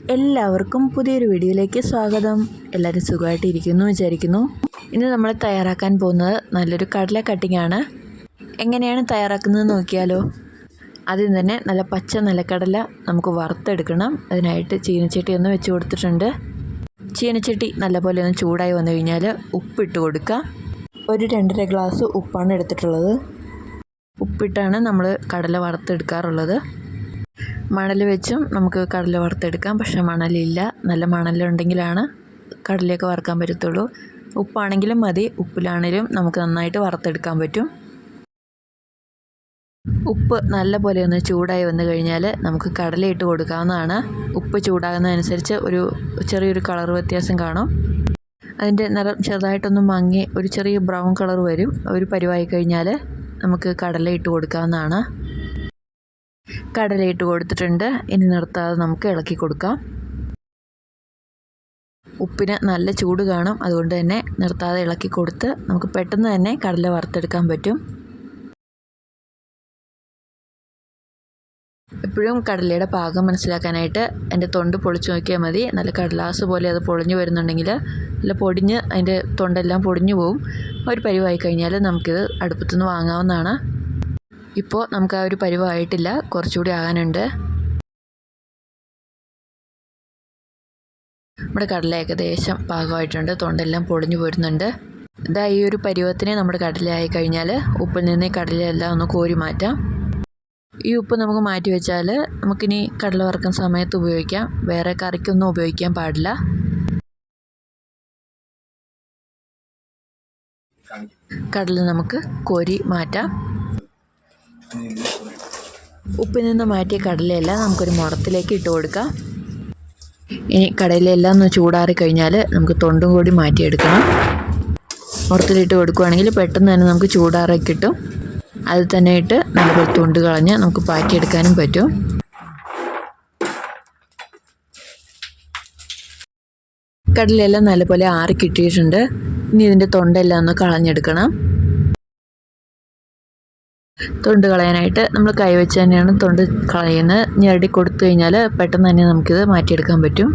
എല്ലാവർക്കും പുതിയൊരു വീഡിയോയിലേക്ക് സ്വാഗതം. എല്ലാവരും സുഖമായിട്ട് ഇരിക്കുന്നു വിചാരിക്കുന്നു. ഇന്ന് നമ്മൾ തയ്യാറാക്കാൻ പോകുന്നത് നല്ലൊരു കടല കട്ടിംഗ് ആണ്. എങ്ങനെയാണ് തയ്യാറാക്കുന്നത് നോക്കിയാലോ? ആദ്യം തന്നെ നല്ല പച്ച നിലക്കടല നമുക്ക് വറുത്തെടുക്കണം. അതിനായിട്ട് ചീനച്ചട്ടി ഒന്ന് വെച്ച് കൊടുത്തിട്ടുണ്ട്. ചീനച്ചട്ടി നല്ലപോലെ ഒന്ന് ചൂടായി വന്നു കഴിഞ്ഞാൽ ഉപ്പിട്ട് കൊടുക്കുക. ഒരു രണ്ടര ഗ്ലാസ് ഉപ്പാണ് എടുത്തിട്ടുള്ളത്. ഉപ്പിട്ടാണ് നമ്മൾ കടല വറുത്തെടുക്കാറുള്ളത്. മണൽ വെച്ചും നമുക്ക് കടല വറുത്തെടുക്കാം. പക്ഷേ മണലില്ല. നല്ല മണലുണ്ടെങ്കിലാണ് കടലയൊക്കെ വറുക്കാൻ പറ്റത്തുള്ളൂ. ഉപ്പാണെങ്കിലും മതി. ഉപ്പിലാണെങ്കിലും നമുക്ക് നന്നായിട്ട് വറുത്തെടുക്കാൻ പറ്റും. ഉപ്പ് നല്ല പോലെ ഒന്ന് ചൂടായി വന്നു കഴിഞ്ഞാൽ നമുക്ക് കടല ഇട്ട് കൊടുക്കാവുന്നതാണ്. ഉപ്പ് ചൂടാകുന്നതനുസരിച്ച് ഒരു ചെറിയൊരു കളർ വ്യത്യാസം കാണും. അതിന്റെ നിറം ചെറുതായിട്ടൊന്ന് മങ്ങി ഒരു ചെറിയ ബ്രൗൺ കളർ വരും. ഒരു പരിവായി കഴിഞ്ഞാൽ നമുക്ക് കടല ഇട്ട് കൊടുക്കാവുന്നതാണ്. കടലയിട്ട് കൊടുത്തിട്ടുണ്ട്. ഇനി നിർത്താതെ നമുക്ക് ഇളക്കി കൊടുക്കാം. ഉപ്പിന് നല്ല ചൂട് കാണും. അതുകൊണ്ട് തന്നെ നിർത്താതെ ഇളക്കി കൊടുത്ത് നമുക്ക് പെട്ടെന്ന് തന്നെ കടല വറുത്തെടുക്കാൻ പറ്റും. എപ്പോഴും കടലയുടെ പാകം മനസ്സിലാക്കാനായിട്ട് എന്റെ തൊണ്ട് പൊളിച്ചു നോക്കിയാൽ മതി. നല്ല കടലാസ് പോലെ അത് പൊളിഞ്ഞു വരുന്നുണ്ടെങ്കിൽ നല്ല പൊടിഞ്ഞ് അതിന്റെ തൊണ്ടെല്ലാം പൊടിഞ്ഞു പോവും. ഒരു പരിവായി കഴിഞ്ഞാൽ നമുക്കിത് അടുപ്പത്തുനിന്ന് വാങ്ങാവുന്നതാണ്. ഇപ്പോൾ നമുക്ക് ആ ഒരു പരുവമായിട്ടില്ല കുറച്ചുകൂടി ആകാനുണ്ട്. നമ്മുടെ കടല ഏകദേശം പാകമായിട്ടുണ്ട്. തൊണ്ടെല്ലാം പൊടിഞ്ഞു പോരുന്നുണ്ട്. ഇതാ ഈ ഒരു പരുവത്തിന് നമ്മുടെ കടല ആയി കഴിഞ്ഞാൽ ഉപ്പിൽ നിന്ന് കടലയെല്ലാം ഒന്ന് കോരി മാറ്റാം. ഈ ഉപ്പ് നമുക്ക് മാറ്റി വെച്ചാൽ നമുക്കിനി കടല വറക്കുന്ന സമയത്ത് ഉപയോഗിക്കാം. വേറെ കറിക്കൊന്നും ഉപയോഗിക്കാൻ പാടില്ല. കടല നമുക്ക് കോരി മാറ്റാം. ഉപ്പിൽ നിന്ന് മാറ്റിയ കടലയെല്ലാം നമുക്കൊരു മുറത്തിലേക്ക് ഇട്ട് കൊടുക്കാം. ഇനി കടലയെല്ലാം ഒന്ന് ചൂടാറി കഴിഞ്ഞാൽ നമുക്ക് തൊണ്ടും കൂടി മാറ്റിയെടുക്കണം. മുറത്തിലിട്ട് കൊടുക്കുകയാണെങ്കിൽ പെട്ടെന്ന് തന്നെ നമുക്ക് ചൂടാറി കിട്ടും. അതിൽ തന്നെ ഇട്ട് നല്ലപോലെ തൊണ്ട് കളഞ്ഞ് നമുക്ക് പാറ്റിയെടുക്കാനും പറ്റും. കടലയെല്ലാം നല്ലപോലെ ആറി കിട്ടിയിട്ടുണ്ട്. ഇനി ഇതിന്റെ തൊണ്ടെല്ലാം ഒന്ന് കളഞ്ഞെടുക്കണം. തൊണ്ട് കളയാനായിട്ട് നമ്മൾ കൈവച്ച് തന്നെയാണ് തൊണ്ട് കളയുന്നത്. ഞെരടി കൊടുത്തു കഴിഞ്ഞാൽ പെട്ടെന്ന് തന്നെ നമുക്കിത് മാറ്റിയെടുക്കാൻ പറ്റും.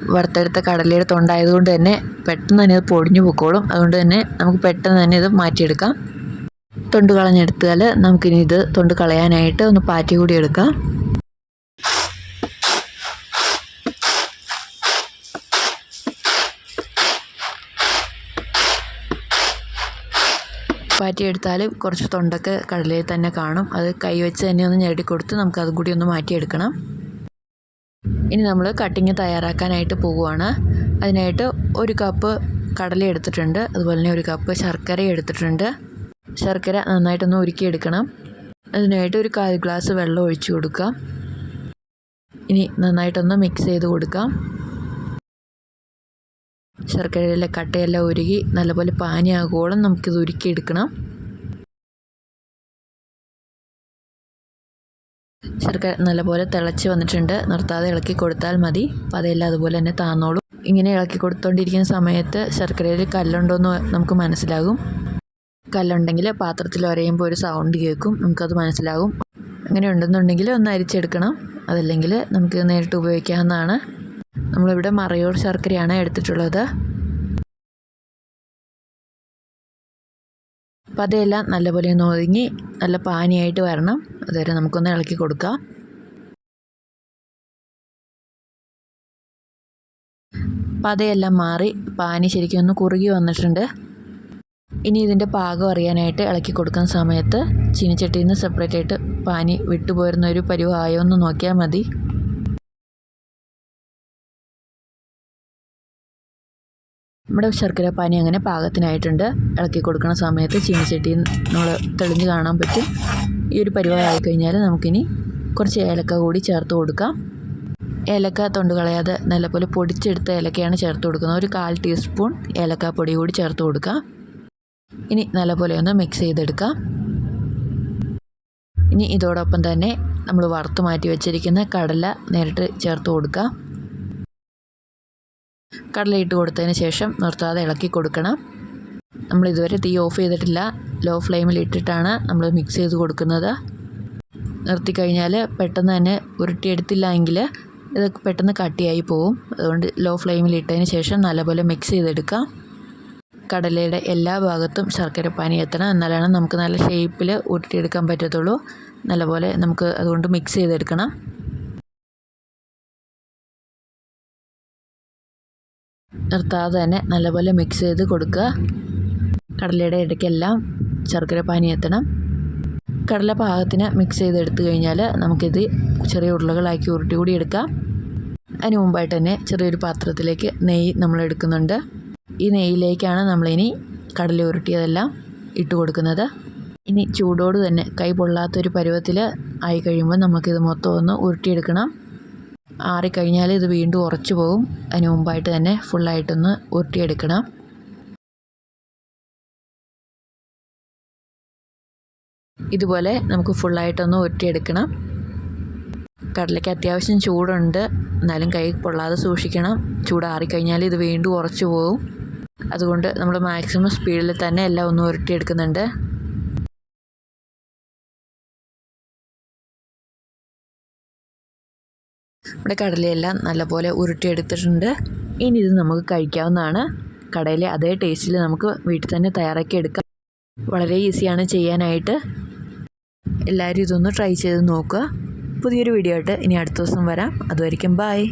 വറുത്തെടുത്ത കടലയുടെ തൊണ്ടായതുകൊണ്ട് തന്നെ പെട്ടെന്ന് തന്നെ ഇത് പൊടിഞ്ഞു പൊക്കോളും. അതുകൊണ്ട് തന്നെ നമുക്ക് പെട്ടെന്ന് തന്നെ ഇത് മാറ്റിയെടുക്കാം. തൊണ്ട് കളഞ്ഞെടുത്താൽ നമുക്കിനി ഇത് തൊണ്ട് കളയാനായിട്ട് ഒന്ന് പാറ്റി കൂടി എടുക്കാം. പാറ്റിയെടുത്താൽ കുറച്ച് തൊണ്ടൊക്കെ കടലയിൽ തന്നെ കാണും. അത് കൈ വെച്ച് തന്നെ ഒന്ന് ഞെരടി കൊടുത്ത് നമുക്ക് അതും കൂടി ഒന്ന് മാറ്റിയെടുക്കണം. ഇനി നമ്മൾ കട്ടിങ് തയ്യാറാക്കാനായിട്ട് പോവുകയാണ് അതിനായിട്ട് ഒരു കപ്പ് കടല എടുത്തിട്ടുണ്ട്. അതുപോലെ തന്നെ ഒരു കപ്പ് ശർക്കര എടുത്തിട്ടുണ്ട്. ശർക്കര നന്നായിട്ടൊന്ന് ഉരുക്കിയെടുക്കണം. അതിനായിട്ട് ഒരു കാൽ ഗ്ലാസ് വെള്ളം ഒഴിച്ചു കൊടുക്കാം. ഇനി നന്നായിട്ടൊന്ന് മിക്സ് ചെയ്ത് കൊടുക്കാം. ശർക്കരയിലെ കട്ടയെല്ലാം ഉരുകി നല്ലപോലെ പാനിയാകുവോളം നമുക്കിത് ഉരുക്കിയെടുക്കണം. ശർക്കര നല്ലപോലെ തിളച്ച് വന്നിട്ടുണ്ട്. നിർത്താതെ ഇളക്കി കൊടുത്താൽ മതി. അപ്പോൾ അതെല്ലാം അതുപോലെ തന്നെ താന്നോളും. ഇങ്ങനെ ഇളക്കി കൊടുത്തോണ്ടിരിക്കുന്ന സമയത്ത് ശർക്കരയിൽ കല്ലുണ്ടോയെന്ന് നമുക്ക് മനസ്സിലാകും. കല്ലുണ്ടെങ്കിൽ പാത്രത്തിൽ ഒരയുമ്പോൾ ഒരു സൗണ്ട് കേൾക്കും. നമുക്കത് മനസ്സിലാകും. അങ്ങനെ ഉണ്ടെന്നുണ്ടെങ്കിൽ ഒന്ന് അരിച്ചെടുക്കണം. അതല്ലെങ്കിൽ നമുക്ക് നേരിട്ട് ഉപയോഗിക്കാവുന്നതാണ്. നമ്മളിവിടെ മറയൂർ ശർക്കരയാണ് എടുത്തിട്ടുള്ളത്. അപ്പം അതെല്ലാം നല്ലപോലെ ഒന്ന് ഒതുങ്ങി നല്ല പാനിയായിട്ട് വരണം. അതുവരെ നമുക്കൊന്ന് ഇളക്കി കൊടുക്കാം. അപ്പം അതെല്ലാം മാറി പാനി ശരിക്കും ഒന്ന് കുറുകി വന്നിട്ടുണ്ട്. ഇനി ഇതിന്റെ പാകം അറിയാനായിട്ട് ഇളക്കി കൊടുക്കുന്ന സമയത്ത് ചീനിച്ചട്ടിയിൽ നിന്ന് സെപ്പറേറ്റ് ആയിട്ട് പാനി വിട്ടുപോയിരുന്ന ഒരു പരിവായോ എന്ന് നോക്കിയാൽ മതി. നമ്മുടെ ശർക്കര പാനി അങ്ങനെ പാകത്തിനായിട്ടുണ്ട്. ഇളക്കി കൊടുക്കുന്ന സമയത്ത് ചീനിച്ചട്ടി നമ്മൾ തെളിഞ്ഞ് കാണാൻ പറ്റും. ഈ ഒരു പരിവായി കഴിഞ്ഞാൽ നമുക്കിനി കുറച്ച് ഏലക്ക കൂടി ചേർത്ത് കൊടുക്കാം. ഏലക്ക തൊണ്ട് കളയാതെ നല്ലപോലെ പൊടിച്ചെടുത്ത ഏലക്കയാണ് ചേർത്ത് കൊടുക്കുന്നത്. ഒരു കാൽ ടീസ്പൂൺ ഏലക്ക പൊടി കൂടി ചേർത്ത് കൊടുക്കാം. ഇനി നല്ലപോലെ ഒന്ന് മിക്സ് ചെയ്തെടുക്കാം. ഇനി ഇതോടൊപ്പം തന്നെ നമ്മൾ വറുത്ത് മാറ്റി വെച്ചിരിക്കുന്ന കടല നേരിട്ട് ചേർത്ത് കൊടുക്കാം. കടല ഇട്ട് കൊടുത്തതിന് ശേഷം നിർത്താതെ ഇളക്കി കൊടുക്കണം. നമ്മൾ ഇതുവരെ തീ ഓഫ് ചെയ്തിട്ടില്ല. ലോ ഫ്ലെയിമിൽ ഇട്ടിട്ടാണ് നമ്മൾ മിക്സ് ചെയ്ത് കൊടുക്കുന്നത്. നിർത്തി കഴിഞ്ഞാൽ പെട്ടെന്ന് തന്നെ ഉരുട്ടിയെടുത്തില്ല എങ്കിൽ ഇത് പെട്ടെന്ന് കട്ടിയായി പോവും. അതുകൊണ്ട് ലോ ഫ്ലെയിമിൽ ഇട്ടതിന് ശേഷം നല്ലപോലെ മിക്സ് ചെയ്തെടുക്കാം കടലയുടെ എല്ലാ ഭാഗത്തും ശർക്കര പാനി എത്തണം. എന്നാലാണ് നമുക്ക് നല്ല ഷേപ്പിൽ ഉരുട്ടിയെടുക്കാൻ പറ്റത്തുള്ളൂ. നല്ലപോലെ നമുക്ക് അതുകൊണ്ട് മിക്സ് ചെയ്തെടുക്കണം. നിർത്താതെ തന്നെ നല്ലപോലെ മിക്സ് ചെയ്ത് കൊടുക്കുക. കടലയുടെ ഇടയ്ക്കെല്ലാം ശർക്കര പാനി എത്തണം. കടല പാകത്തിന് മിക്സ് ചെയ്തെടുത്ത് കഴിഞ്ഞാൽ നമുക്കിത് ചെറിയ ഉരുളകളാക്കി ഉരുട്ടി കൂടി എടുക്കാം. അതിന് മുമ്പായിട്ട് തന്നെ ചെറിയൊരു പാത്രത്തിലേക്ക് നെയ്യ് നമ്മൾ എടുക്കുന്നുണ്ട്. ഈ നെയ്യിലേക്കാണ് നമ്മളിനി കടല ഉരുട്ടിയതെല്ലാം ഇട്ട് കൊടുക്കുന്നത്. ഇനി ചൂടോട് തന്നെ കൈ പൊള്ളാത്തൊരു പരുവത്തിൽ ആയി കഴിയുമ്പോൾ നമുക്കിത് മൊത്തം ഒന്ന് ഉരുട്ടിയെടുക്കണം. ആറിക്കഴിഞ്ഞാൽ ഇത് വീണ്ടും ഉറച്ചു പോകും അതിന് മുമ്പായിട്ട് തന്നെ ഫുള്ളായിട്ടൊന്ന് ഉരുട്ടിയെടുക്കണം ഇതുപോലെ നമുക്ക് ഫുള്ളായിട്ടൊന്ന് ഉരുട്ടിയെടുക്കണം കടലയ്ക്ക് അത്യാവശ്യം ചൂടുണ്ട്. എന്നാലും കൈ പൊള്ളാതെ സൂക്ഷിക്കണം. ചൂടാറിക്കഴിഞ്ഞാൽ ഇത് വീണ്ടും ഉറച്ചു പോകും അതുകൊണ്ട് നമ്മൾ മാക്സിമം സ്പീഡിൽ തന്നെ എല്ലാം ഒന്ന് ഉരുട്ടിയെടുക്കുന്നുണ്ട് നമ്മുടെ കടലയെല്ലാം നല്ലപോലെ ഉരുട്ടിയെടുത്തിട്ടുണ്ട്. ഇനി ഇത് നമുക്ക് കഴിക്കാവുന്നതാണ്. കടയിലെ അതേ ടേസ്റ്റിൽ നമുക്ക് വീട്ടിൽ തന്നെ തയ്യാറാക്കി എടുക്കാം. വളരെ ഈസിയാണ് ചെയ്യാനായിട്ട്. എല്ലാവരും ഇതൊന്ന് ട്രൈ ചെയ്ത് നോക്കുക. പുതിയൊരു വീഡിയോ ആയിട്ട് ഇനി അടുത്ത ദിവസം വരാം. അതുവരെയും ബായ്